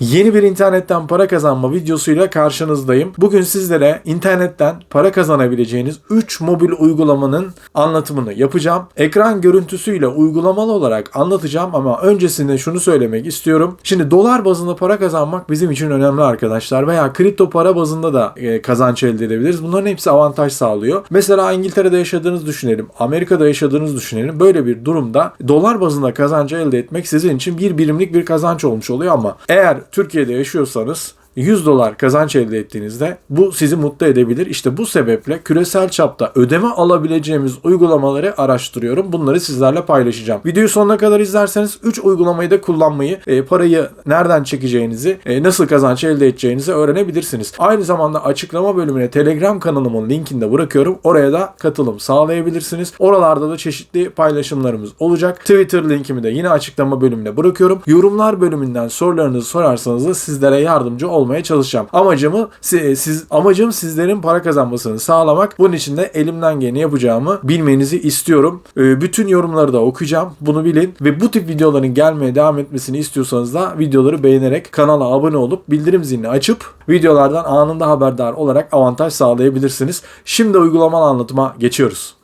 Yeni bir internetten para kazanma videosuyla karşınızdayım. Bugün sizlere internetten para kazanabileceğiniz 3 mobil uygulamanın anlatımını yapacağım. Ekran görüntüsüyle uygulamalı olarak anlatacağım ama öncesinde şunu söylemek istiyorum. Şimdi dolar bazında para kazanmak bizim için önemli arkadaşlar veya kripto para bazında da e, kazanç elde edebiliriz. Bunların hepsi avantaj sağlıyor. Mesela İngiltere'de yaşadığınızı düşünelim, Amerika'da yaşadığınızı düşünelim. Böyle bir durumda dolar bazında kazancı elde etmek sizin için bir birimlik bir kazanç olmuş oluyor ama eğer Türkiye'de yaşıyorsanız 100 dolar kazanç elde ettiğinizde bu sizi mutlu edebilir. İşte bu sebeple küresel çapta ödeme alabileceğimiz uygulamaları araştırıyorum. Bunları sizlerle paylaşacağım. Videoyu sonuna kadar izlerseniz 3 uygulamayı da kullanmayı, e, parayı nereden çekeceğinizi, e, nasıl kazanç elde edeceğinizi öğrenebilirsiniz. Aynı zamanda açıklama bölümüne Telegram kanalımın linkini de bırakıyorum. Oraya da katılım sağlayabilirsiniz. Oralarda da çeşitli paylaşımlarımız olacak. Twitter linkimi de yine açıklama bölümüne bırakıyorum. Yorumlar bölümünden sorularınızı sorarsanız da sizlere yardımcı olmaya çalışacağım. Amacımı si- siz amacım sizlerin para kazanmasını sağlamak. Bunun için de elimden geleni yapacağımı bilmenizi istiyorum. Ee, bütün yorumları da okuyacağım. Bunu bilin ve bu tip videoların gelmeye devam etmesini istiyorsanız da videoları beğenerek kanala abone olup bildirim zilini açıp videolardan anında haberdar olarak avantaj sağlayabilirsiniz. Şimdi uygulamalı anlatıma geçiyoruz.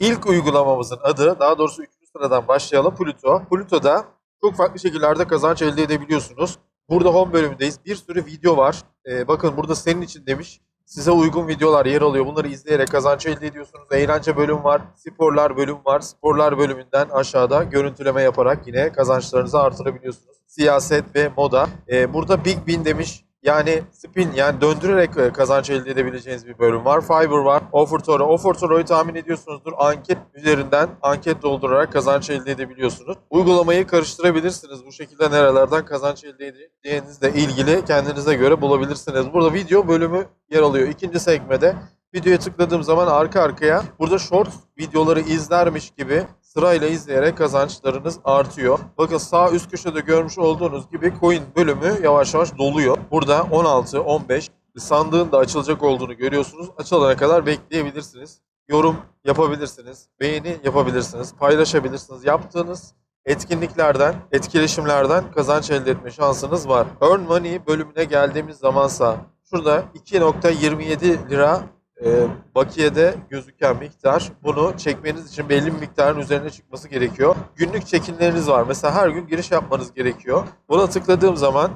İlk uygulamamızın adı, daha doğrusu 3. sıradan başlayalım Pluto. Pluto'da çok farklı şekillerde kazanç elde edebiliyorsunuz. Burada home bölümündeyiz. Bir sürü video var. Ee, bakın burada senin için demiş. Size uygun videolar yer alıyor. Bunları izleyerek kazanç elde ediyorsunuz. Eğlence bölüm var. Sporlar bölüm var. Sporlar bölümünden aşağıda görüntüleme yaparak yine kazançlarınızı artırabiliyorsunuz. Siyaset ve moda. Ee, burada Big Bin demiş. Yani spin yani döndürerek e, kazanç elde edebileceğiniz bir bölüm var. Fiverr var. Offertoro. Offertoro'yu tahmin ediyorsunuzdur. Anket üzerinden anket doldurarak kazanç elde edebiliyorsunuz. Uygulamayı karıştırabilirsiniz. Bu şekilde nerelerden kazanç elde edeceğinizle ilgili kendinize göre bulabilirsiniz. Burada video bölümü yer alıyor. İkinci sekmede videoya tıkladığım zaman arka arkaya burada short videoları izlermiş gibi sırayla izleyerek kazançlarınız artıyor. Bakın sağ üst köşede görmüş olduğunuz gibi coin bölümü yavaş yavaş doluyor. Burada 16, 15 sandığın da açılacak olduğunu görüyorsunuz. Açılana kadar bekleyebilirsiniz. Yorum yapabilirsiniz. Beğeni yapabilirsiniz. Paylaşabilirsiniz. Yaptığınız etkinliklerden, etkileşimlerden kazanç elde etme şansınız var. Earn Money bölümüne geldiğimiz zamansa şurada 2.27 lira e, bakiyede gözüken miktar. Bunu çekmeniz için belli bir miktarın üzerine çıkması gerekiyor. Günlük çekinleriniz var. Mesela her gün giriş yapmanız gerekiyor. Buna tıkladığım zaman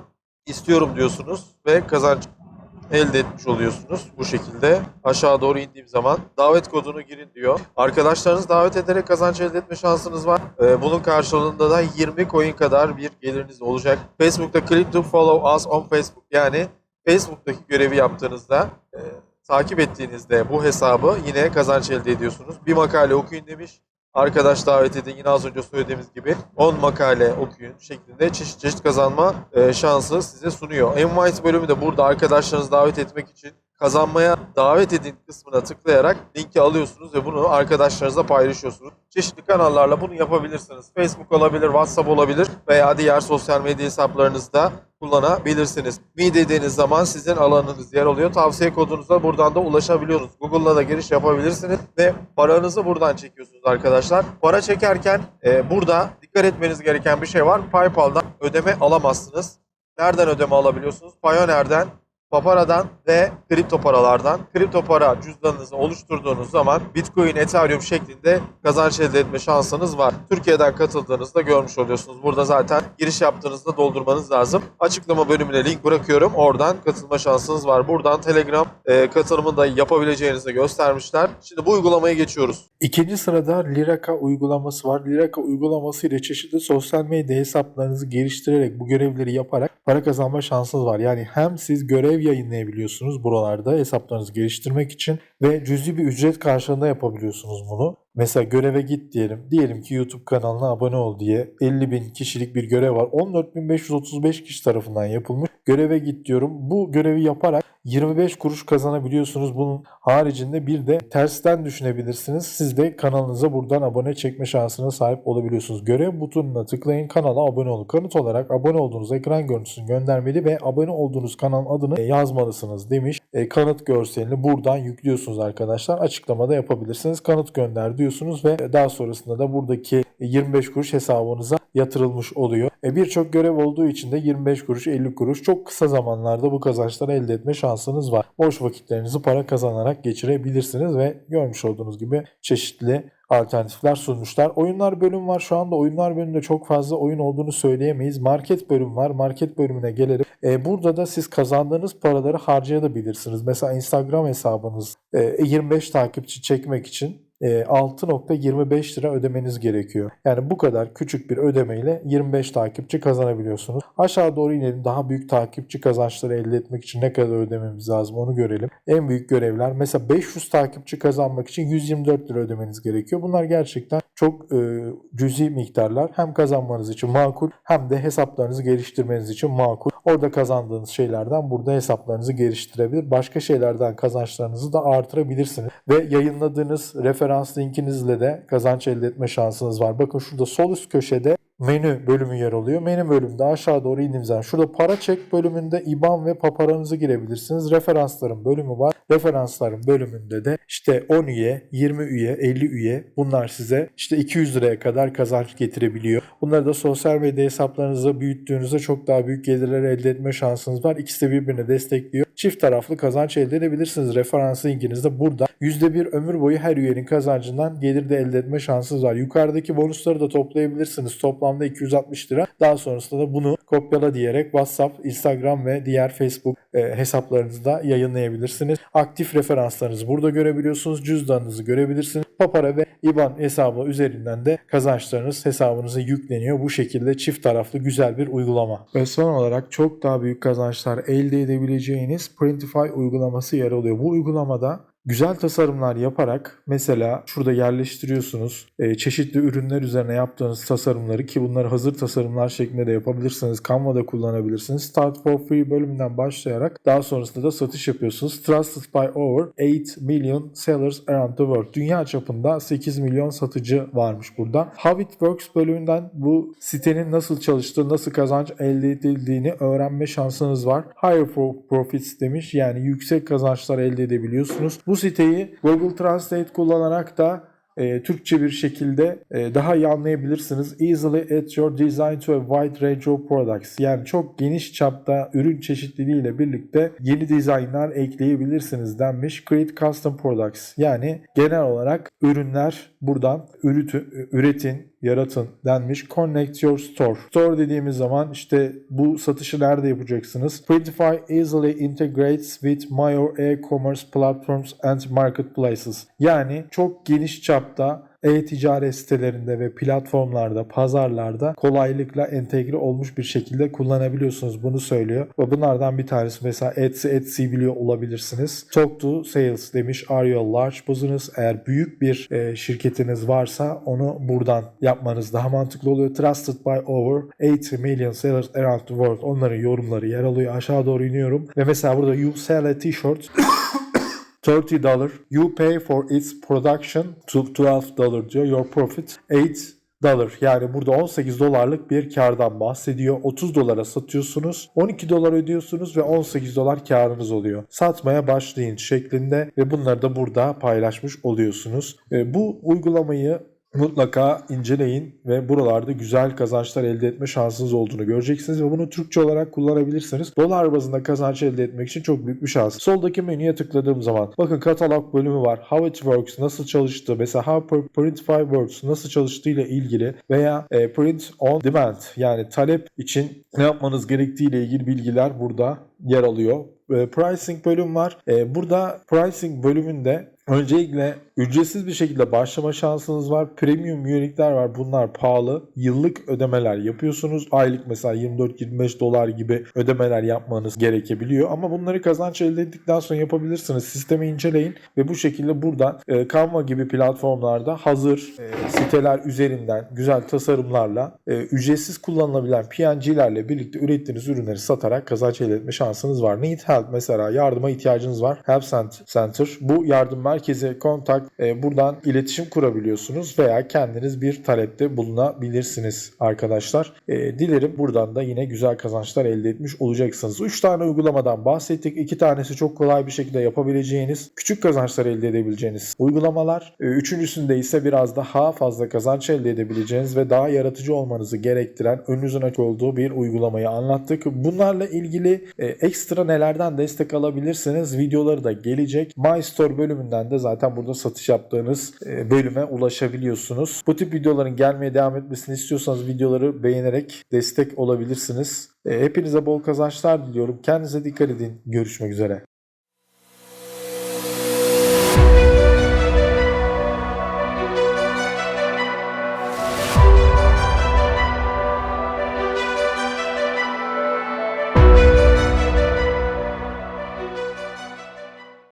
istiyorum diyorsunuz ve kazanç elde etmiş oluyorsunuz bu şekilde. Aşağı doğru indiğim zaman davet kodunu girin diyor. Arkadaşlarınızı davet ederek kazanç elde etme şansınız var. Ee, bunun karşılığında da 20 coin kadar bir geliriniz olacak. Facebook'ta click to follow us on Facebook yani Facebook'taki görevi yaptığınızda e, takip ettiğinizde bu hesabı yine kazanç elde ediyorsunuz. Bir makale okuyun demiş. Arkadaş davet edin yine az önce söylediğimiz gibi 10 makale okuyun şeklinde çeşit çeşit kazanma e, şansı size sunuyor. Invite bölümü de burada arkadaşlarınızı davet etmek için kazanmaya davet edin kısmına tıklayarak linki alıyorsunuz ve bunu arkadaşlarınızla paylaşıyorsunuz. Çeşitli kanallarla bunu yapabilirsiniz. Facebook olabilir, WhatsApp olabilir veya diğer sosyal medya hesaplarınızda kullanabilirsiniz. Mi dediğiniz zaman sizin alanınız yer alıyor. Tavsiye kodunuza buradan da ulaşabiliyorsunuz. Google'la da giriş yapabilirsiniz ve paranızı buradan çekiyorsunuz arkadaşlar. Para çekerken e, burada dikkat etmeniz gereken bir şey var. PayPal'dan ödeme alamazsınız. Nereden ödeme alabiliyorsunuz? Payoneer'den, Papara'dan ve kripto paralardan. Kripto para cüzdanınızı oluşturduğunuz zaman Bitcoin, Ethereum şeklinde kazanç elde etme şansınız var. Türkiye'den katıldığınızda görmüş oluyorsunuz. Burada zaten giriş yaptığınızda doldurmanız lazım. Açıklama bölümüne link bırakıyorum. Oradan katılma şansınız var. Buradan Telegram e, katılımını da yapabileceğinizi göstermişler. Şimdi bu uygulamaya geçiyoruz. İkinci sırada Liraka uygulaması var. Liraka uygulaması ile çeşitli sosyal medya hesaplarınızı geliştirerek bu görevleri yaparak para kazanma şansınız var. Yani hem siz görev yayınlayabiliyorsunuz buralarda hesaplarınızı geliştirmek için ve cüzi bir ücret karşılığında yapabiliyorsunuz bunu. Mesela göreve git diyelim. Diyelim ki YouTube kanalına abone ol diye 50 bin kişilik bir görev var. 14.535 kişi tarafından yapılmış. Göreve git diyorum. Bu görevi yaparak 25 kuruş kazanabiliyorsunuz. Bunun haricinde bir de tersten düşünebilirsiniz. Siz de kanalınıza buradan abone çekme şansına sahip olabiliyorsunuz. Görev butonuna tıklayın kanala abone olun. Kanıt olarak abone olduğunuz ekran görüntüsünü göndermeli ve abone olduğunuz kanalın adını yazmalısınız demiş. E, kanıt görselini buradan yüklüyorsunuz arkadaşlar açıklamada yapabilirsiniz. Kanıt gönder diyorsunuz ve daha sonrasında da buradaki 25 kuruş hesabınıza yatırılmış oluyor. E, Birçok görev olduğu için de 25 kuruş 50 kuruş çok kısa zamanlarda bu kazançları elde etme şansınız var. Boş vakitlerinizi para kazanarak geçirebilirsiniz ve görmüş olduğunuz gibi çeşitli alternatifler sunmuşlar. Oyunlar bölüm var. Şu anda oyunlar bölümünde çok fazla oyun olduğunu söyleyemeyiz. Market bölüm var. Market bölümüne gelelim. E, burada da siz kazandığınız paraları harcayabilirsiniz. Mesela Instagram hesabınız e, 25 takipçi çekmek için 6.25 lira ödemeniz gerekiyor. Yani bu kadar küçük bir ödemeyle 25 takipçi kazanabiliyorsunuz. Aşağı doğru inelim. Daha büyük takipçi kazançları elde etmek için ne kadar ödememiz lazım onu görelim. En büyük görevler mesela 500 takipçi kazanmak için 124 lira ödemeniz gerekiyor. Bunlar gerçekten çok e, cüzi miktarlar. Hem kazanmanız için makul hem de hesaplarınızı geliştirmeniz için makul. Orada kazandığınız şeylerden burada hesaplarınızı geliştirebilir. Başka şeylerden kazançlarınızı da artırabilirsiniz. Ve yayınladığınız referans linkinizle de kazanç elde etme şansınız var. Bakın şurada sol üst köşede menü bölümü yer alıyor. Menü bölümünde aşağı doğru indiğimiz zaman şurada para çek bölümünde IBAN ve paparanızı girebilirsiniz. Referansların bölümü var. Referansların bölümünde de işte 10 üye, 20 üye, 50 üye bunlar size işte 200 liraya kadar kazanç getirebiliyor. Bunları da sosyal medya hesaplarınızı büyüttüğünüzde çok daha büyük gelirler elde etme şansınız var. İkisi de birbirini destekliyor. Çift taraflı kazanç elde edebilirsiniz. Referans linkiniz de burada. %1 ömür boyu her üyenin kazancından gelir de elde etme şansınız var. Yukarıdaki bonusları da toplayabilirsiniz. Toplamda 260 lira. Daha sonrasında da bunu kopyala diyerek WhatsApp, Instagram ve diğer Facebook e, hesaplarınızda yayınlayabilirsiniz. Aktif referanslarınızı burada görebiliyorsunuz. Cüzdanınızı görebilirsiniz. Papara ve IBAN hesabı üzerinden de kazançlarınız hesabınıza yükleniyor. Bu şekilde çift taraflı güzel bir uygulama. Ve son olarak çok daha büyük kazançlar elde edebileceğiniz Printify uygulaması yer alıyor. Bu uygulamada güzel tasarımlar yaparak mesela şurada yerleştiriyorsunuz. E, çeşitli ürünler üzerine yaptığınız tasarımları ki bunları hazır tasarımlar şeklinde de yapabilirsiniz. Canva'da kullanabilirsiniz. Start for Free bölümünden başlayarak daha sonrasında da satış yapıyorsunuz. Trusted by over 8 million sellers around the world. Dünya çapında 8 milyon satıcı varmış burada. How it works bölümünden bu sitenin nasıl çalıştığı, nasıl kazanç elde edildiğini öğrenme şansınız var. Higher for profits demiş. Yani yüksek kazançlar elde edebiliyorsunuz. Bu siteyi Google Translate kullanarak da e, Türkçe bir şekilde e, daha iyi anlayabilirsiniz. Easily add your design to a wide range of products. Yani çok geniş çapta ürün çeşitliliği ile birlikte yeni dizaynlar ekleyebilirsiniz denmiş. Create custom products. Yani genel olarak ürünler buradan ürütü, üretin, yaratın denmiş. Connect your store. Store dediğimiz zaman işte bu satışı nerede yapacaksınız? Printify easily integrates with major e-commerce platforms and marketplaces. Yani çok geniş çapta e-ticaret sitelerinde ve platformlarda, pazarlarda kolaylıkla entegre olmuş bir şekilde kullanabiliyorsunuz. Bunu söylüyor. Ve bunlardan bir tanesi mesela Etsy, Etsy biliyor olabilirsiniz. Talk to Sales demiş. Are you large business? Eğer büyük bir e, şirketiniz varsa onu buradan yapmanız daha mantıklı oluyor. Trusted by over 80 million sellers around the world. Onların yorumları yer alıyor. Aşağı doğru iniyorum. Ve mesela burada you sell a t-shirt 30 dollar. You pay for its production to 12 dollar diyor. Your profit 8 dollar. Yani burada 18 dolarlık bir kardan bahsediyor. 30 dolara satıyorsunuz. 12 dolar ödüyorsunuz ve 18 dolar karınız oluyor. Satmaya başlayın şeklinde ve bunları da burada paylaşmış oluyorsunuz. E, Bu uygulamayı mutlaka inceleyin ve buralarda güzel kazançlar elde etme şansınız olduğunu göreceksiniz ve bunu Türkçe olarak kullanabilirsiniz. Dolar bazında kazanç elde etmek için çok büyük bir şans. Soldaki menüye tıkladığım zaman bakın katalog bölümü var. How it works, nasıl çalıştığı, mesela How Printify works, nasıl çalıştığı ile ilgili veya e, Print on Demand yani talep için ne yapmanız gerektiği ile ilgili bilgiler burada yer alıyor. E, pricing bölüm var. E, burada pricing bölümünde Öncelikle ücretsiz bir şekilde başlama şansınız var. Premium üyelikler var. Bunlar pahalı. Yıllık ödemeler yapıyorsunuz. Aylık mesela 24-25 dolar gibi ödemeler yapmanız gerekebiliyor. Ama bunları kazanç elde ettikten sonra yapabilirsiniz. Sistemi inceleyin ve bu şekilde buradan e, Canva gibi platformlarda hazır e, siteler üzerinden güzel tasarımlarla e, ücretsiz kullanılabilen PNG'lerle birlikte ürettiğiniz ürünleri satarak kazanç elde etme şansınız var. Need help mesela yardıma ihtiyacınız var. Help Center. Bu yardımlar merkeze kontak e, buradan iletişim kurabiliyorsunuz veya kendiniz bir talepte bulunabilirsiniz arkadaşlar. E, dilerim buradan da yine güzel kazançlar elde etmiş olacaksınız. 3 tane uygulamadan bahsettik. 2 tanesi çok kolay bir şekilde yapabileceğiniz, küçük kazançlar elde edebileceğiniz uygulamalar. E, üçüncüsünde ise biraz daha fazla kazanç elde edebileceğiniz ve daha yaratıcı olmanızı gerektiren önünüzün açık olduğu bir uygulamayı anlattık. Bunlarla ilgili e, ekstra nelerden destek alabilirsiniz videoları da gelecek. My Store bölümünden de zaten burada satış yaptığınız e, bölüme ulaşabiliyorsunuz. Bu tip videoların gelmeye devam etmesini istiyorsanız videoları beğenerek destek olabilirsiniz. E, hepinize bol kazançlar diliyorum. Kendinize dikkat edin. Görüşmek üzere.